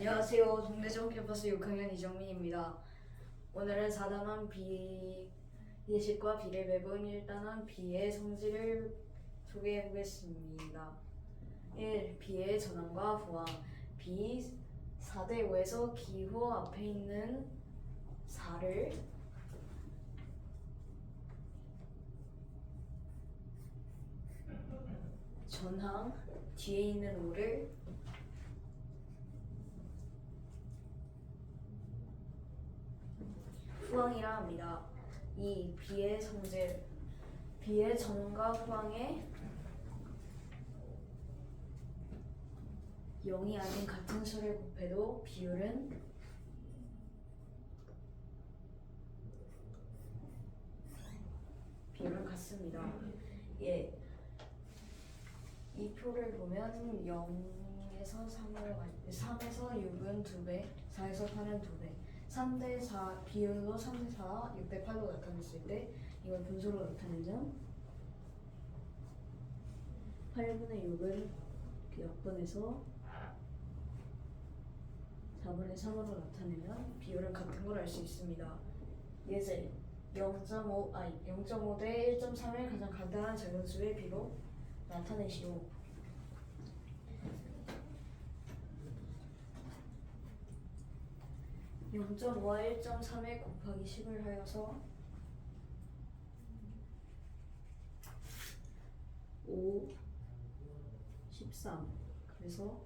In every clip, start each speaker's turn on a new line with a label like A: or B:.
A: 안녕하세요. 동대전 캠퍼스 6학년 이정민입니다. 오늘은 4단원 B 예식과 비례 배분 1단원 B의 성질을 소개해 보겠습니다. 1. B의 전환과 부항 B 4대 5에서 기호 앞에 있는 4를 전항 뒤에 있는 5를 후항이라 합니다. 2. 비의 성질 비의 전과 후항의 0이 아닌 같은 수를 곱해도 비율은 비율은 같습니다. 예. 이 표를 보면 0에서 3으로 갈 때, 3에서 6은 2배, 4에서 8은 2배, 3대 4 비율로 3대 4, 6대 8로 나타냈을 때 이걸 분수로 나타내면 8분의 6은 그 약분해서 4분의 3으로 나타내면 비율은 같은 걸 알 수 있습니다. 예제 0.5 아니 0.5 대 1.3의 가장 간단한 작은 수의 비로 나타내시오. (0.5와 1.3의 곱하기 10을 하여서 5, 13 그래서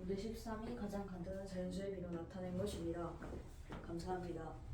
A: 5대 13이 가장 간단한 자연수의 비로 나타낸 것입니다. 감사합니다.